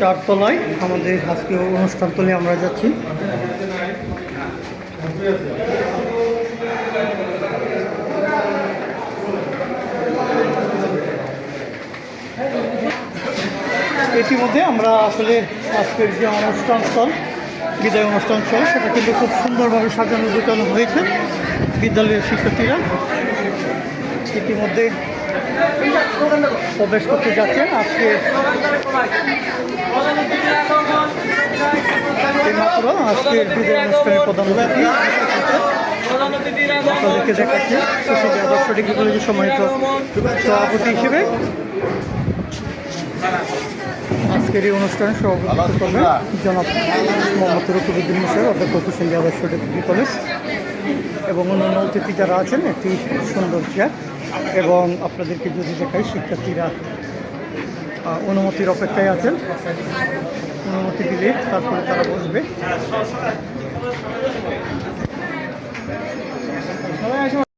চারতলায় আমাদের আজকে অনুষ্ঠান তলে আমরা যাচ্ছি। ইতিমধ্যে আমরা আসলে আজকের যে অনুষ্ঠান স্থল, বিদায় অনুষ্ঠান স্থল, সেটা কিন্তু খুব সুন্দরভাবে সাজানো গোছানো হয়েছে বিদ্যালয়ের শিক্ষার্থীরা। ইতিমধ্যে প্রবেশ করতে যাচ্ছেন। আজকে আজকের বিদায় অনুষ্ঠানের প্রধান অতিথি। আপনাদেরকে দেখাচ্ছি। সুশীল আদর্শ ডিগ্রি কলেজের সম্মানিত সভাপতি হিসেবে। আজকের এই অনুষ্ঠানে সভাপতিত্ব করবেন জনাব মোহাম্মদ রকুবুদ্দিন মুসার অধ্যক্ষ সুশীল আদর্শ ডিগ্রি কলেজ এবং অন্যান্য অতিথি যারা আছেন একটি সুন্দর চেয়ার এবং আপনাদেরকে যদি দেখাই শিক্ষার্থীরা অনুমতির অপেক্ষায় আছেন। অনুমতি দিলে তারপরে তারা বসবে